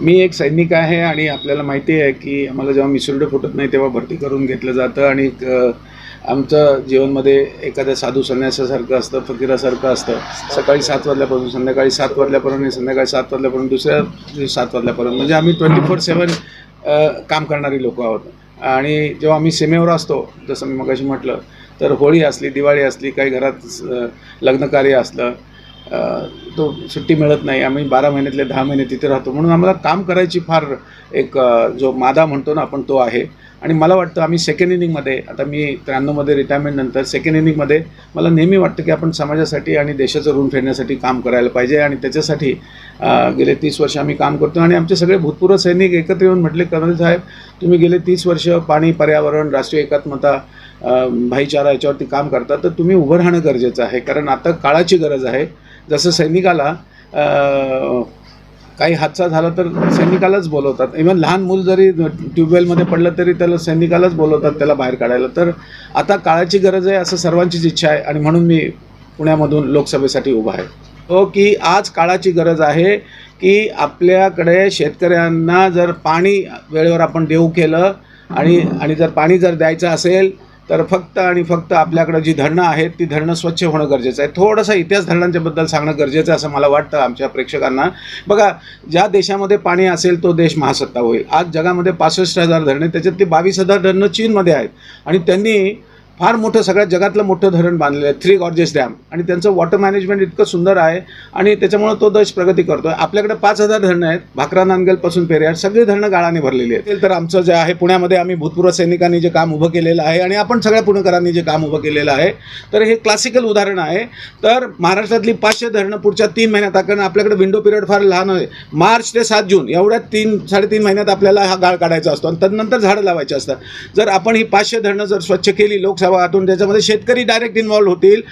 मी एक सैनिक आहे आणि आपल्याला माहिती आहे की आम्हाला जेव्हा मिसरुडे फुटत नाही तेव्हा भरती करून घेतलं जातं आणि आमचं जीवनमध्ये एखाद्या साधू संन्यासासारखं असतं फकीरासारखं असतं. सकाळी सात वाजल्यापासून संध्याकाळी सात वाजल्यापर्यंत आणि संध्याकाळी सात वाजल्यापर्यंत दुसऱ्या दिवशी सात वाजल्यापर्यंत. म्हणजे आम्ही ट्वेंटी फोर सेवन काम करणारी लोक आहोत. आणि जेव्हा आम्ही सीमेवर असतो जसं मी मगाशी म्हटलं तर होळी असली दिवाळी असली काही घरात लग्नकार्य असलं तो सुट्टी मिळत नाही. आम्ही बारा महिन्यातले दहा महिने तिथे राहतो. म्हणून आम्हाला काम करायची फार एक जो मादा म्हणतो ना आपण तो आहे. आणि मला वाटतं आम्ही सेकंड इनिंगमध्ये आता मी त्र्याण्णवमध्ये रिटायरमेंटनंतर सेकंड इनिंगमध्ये मला नेहमी वाटतं की आपण समाजासाठी आणि देशाचं ऋण फेडण्यासाठी काम करायला पाहिजे आणि त्याच्यासाठी गेले तीस वर्ष आम्ही काम करतो. आणि आमचे सगळे भूतपूर्व सैनिक एकत्र येऊन म्हटले कर्नल साहेब तुम्ही गेले तीस वर्ष पाणी पर्यावरण राष्ट्रीय एकात्मता भाईचारा याच्यावरती काम करता तर तुम्ही उभं राहणं गरजेचं आहे. कारण आता काळाची गरज आहे. जसं सैनिकाला काही हादसा झाला तर सैनिकालाच बोलवतात. इव्हन लहान मूल जरी ट्यूबवेलमध्ये पडलं तरी त्याला सैनिकालाच बोलवतात त्याला बाहेर काढायला. तर आता काळाची गरज आहे असं सर्वांचीच इच्छा आहे आणि म्हणून मी पुण्यामधून लोकसभेसाठी उभा आहे. हो की आज काळाची गरज आहे की आपल्याकडे शेतकऱ्यांना जर पाणी वेळेवर आपण देऊ केलं आणि आणि जर पाणी जर द्यायचं असेल तर फक्त आणि फक्त आपल्याकडं जी धरणं आहेत ती धरणं स्वच्छ होणं गरजेचं आहे. थोडंसं इतिहास धरणांच्याबद्दल सांगणं गरजेचं आहे असं मला वाटतं आमच्या प्रेक्षकांना. बघा ज्या देशामध्ये पाणी असेल तो देश महासत्ता होईल. आज जगामध्ये पासष्ट हजार धरणे त्याच्यात ते बावीस हजार धरणं चीनमध्ये आहेत. आणि त्यांनी फार मोठं सगळ्यात जगातलं मोठं धरण बांधलेलं आहे थ्री गॉर्जेस डॅम आणि त्यांचं वॉटर मॅनेजमेंट इतकं सुंदर आहे आणि त्याच्यामुळं तो देश प्रगती करतो आहे आपल्याकडे पाच हजार धरणं आहेत भाकरा नांदगलपासून पेरियार सगळी धरणं गाळाने भरलेली आहेत. तर आमचं जे आहे पुण्यामध्ये आम्ही भूतपूर्व सैनिकांनी जे काम उभं केलेलं आहे आणि आपण सगळ्या पुणेकरांनी जे काम उभं केलेलं आहे तर हे क्लासिकल उदाहरण आहे. तर महाराष्ट्रातली पाचशे धरणं पुढच्या तीन महिन्यात कारण आपल्याकडे विंडो पिरियड फार लहान आहे. मार्च ते सात जून एवढ्या तीन साडेतीन महिन्यात आपल्याला हा गाळ काढायचा असतो आणि तदनंतर झाडं लावायची असतात. जर आपण ही पाचशे धरणं जर स्वच्छ केली लोकसभातून त्याच्यामध्ये शेतकरी डायरेक्ट इन्व्हॉल्व होतील.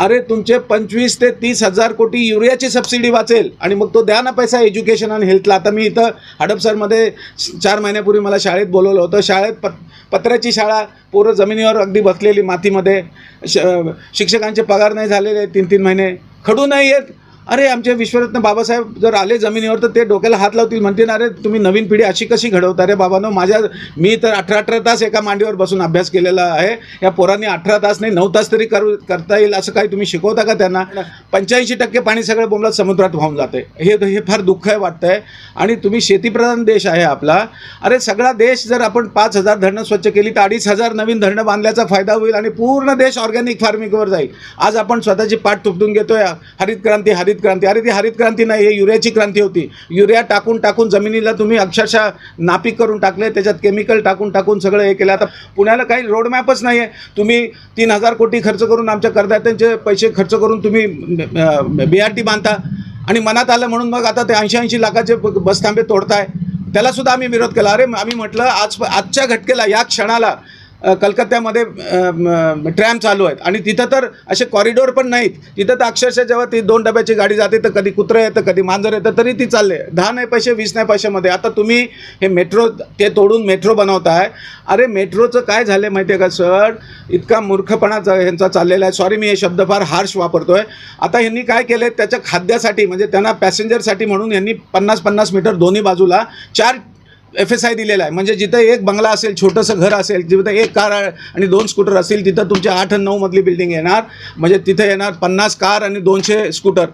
अरे तुमचे पंचवीस ते तीस हजार कोटी युरियाची सबसिडी वाचेल आणि मग तो द्या ना पैसा एज्युकेशन आणि हेल्थला आता मी इथं हडपसरमध्ये चार महिन्यापूर्वी मला शाळेत बोलवलं होतं. शाळेत पत पत्र्याची शाळा पोरं जमिनीवर अगदी बसलेली मातीमध्ये. श शिक्षकांचे पगार नाही झालेले तीन तीन महिने. खडू नाही येत. अरे आमचे विश्वरत्न बाबासाहेब जर आले जमिनीवर तर ते डोक्याला हात लावतील. म्हणतील अरे तुम्ही नवीन पिढी अशी कशी घडवता रे बाबांनो? माझ्या मी तर अठरा अठरा तास एका मांडीवर बसून अभ्यास केलेला आहे. या पोरांनी अठरा तास नाही नऊ तास तरी करू करता येईल असं काही तुम्ही शिकवता का त्यांना? पंच्याऐंशी टक्के पाणी सगळं बोंबलात समुद्रात वाहून जाते. हे हे फार दुःख आहे वाटतं आहे आणि तुम्ही शेतीप्रधान देश आहे आपला. अरे सगळा देश जर आपण पाच हजार धरणं स्वच्छ केली तर अडीच हजार नवीन धरणं बांधल्याचा फायदा होईल आणि पूर्ण देश ऑर्गॅनिक फार्मिंगवर जाईल. आज आपण स्वतःची पाठ तुपटून घेतोय. हरित क्रांती हरित हरित क्रांती. अरे ती हरित क्रांती नाही हे युरियाची क्रांती होती. युरिया टाकून टाकून जमिनीला तुम्ही अक्षरशः नापीक करून टाकले त्याच्यात केमिकल टाकून टाकून सगळं हे केलं. आता पुण्याला काही रोडमॅपच नाही आहे तुम्ही तीन हजार कोटी खर्च करून आमच्या करदात्यांचे पैसे खर्च करून तुम्ही बी आर टी बांधता. आणि मनात आलं म्हणून मग आता ते ऐंशी ऐंशी लाखाचे ब- बसथांबे तोडताय. त्याला सुद्धा आम्ही विरोध केला. अरे आम्ही म्हटलं आज आजच्या घटकेला या क्षणाला कलकत्त्यामध्ये ट्रॅम चालू आहेत. आणि तिथं तर असे कॉरिडोर पण नाहीत. तिथं तर अक्षरशः जेव्हा ती दोन डब्याची गाडी जाते तर कधी कुत्रं येतं कधी मांजर येतं तरी ती चालले. दहा नाही पैसे वीस नाही पैशामध्ये आता तुम्ही हे मेट्रो ते तोडून मेट्रो बनवताय. अरे मेट्रोचं काय झालं आहे माहिती आहे का सर इतका मूर्खपणाचा ह्यांचा चाललेला आहे. सॉरी मी हे शब्द फार हार्श वापरतो आहे आता ह्यांनी काय केलं त्याच्या खाद्यासाठी म्हणजे त्यांना पॅसेंजरसाठी म्हणून यांनी पन्नास पन्नास मीटर दोन्ही बाजूला चार एफ एस आय दिलेला आहे. म्हणजे जिथं एक बंगला असेल छोटंसं घर असेल जिथं एक कार आणि दोन स्कूटर असतील तिथं तुमच्या आठ आणि नऊ मधली बिल्डिंग येणार. म्हणजे तिथं येणार पन्नास कार आणि दोनशे स्कूटर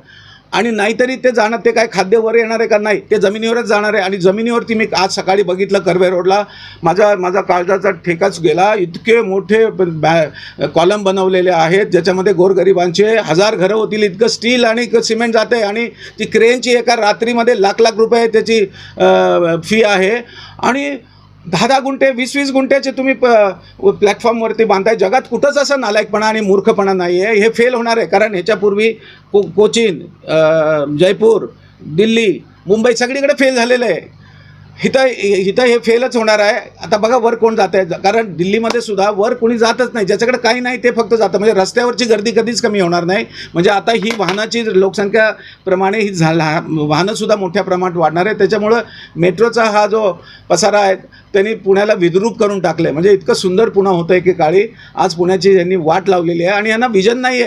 आणि नाहीतरी ते जाणार ते काय खाद्य वर येणार आहे का नाही ते जमिनीवरच जाणार आहे. आणि जमिनीवरती मी आज सकाळी बघितलं कर्वे रोडला माझा माझा काळजाचा ठेकाच गेला. इतके मोठे बॅ कॉलम बनवलेले आहेत ज्याच्यामध्ये गोरगरिबांचे हजार घरं होतील इतकं स्टील आणि सिमेंट जाते आणि ती क्रेनची एका रात्रीमध्ये लाख लाख रुपये त्याची फी आहे. आणि दहा दहा गुंठे वीस वीस गुंठ्याचे तुम्ही प प्लॅटफॉर्मवरती बांधताय. जगात कुठंच असं नालायकपणा आणि मूर्खपणा नाही आहे हे फेल होणार आहे. कारण ह्याच्यापूर्वी को कोचीन जयपूर दिल्ली मुंबई सगळीकडे फेल झालेलं आहे. हिथं इथं हे फेलच होणार आहे. आता बघा वर कोण जात आहे. कारण दिल्लीमध्ये सुद्धा वर कोणी जातच नाही. ज्याच्याकडे काही नाही ते फक्त जातं. म्हणजे रस्त्यावरची गर्दी कधीच कमी होणार नाही. म्हणजे आता ही वाहनाची लोकसंख्या प्रमाणे ही झाला. वाहनंसुद्धा मोठ्या प्रमाणात वाढणार आहे त्याच्यामुळं मेट्रोचा हा जो पसारा आहे त्यांनी पुण्याला विद्रूप करून टाकलं आहे म्हणजे इतकं सुंदर पुणं होतं एकेकाळी आज पुण्याची यांनी वाट लावलेली आहे. आणि यांना विजन नाही आहे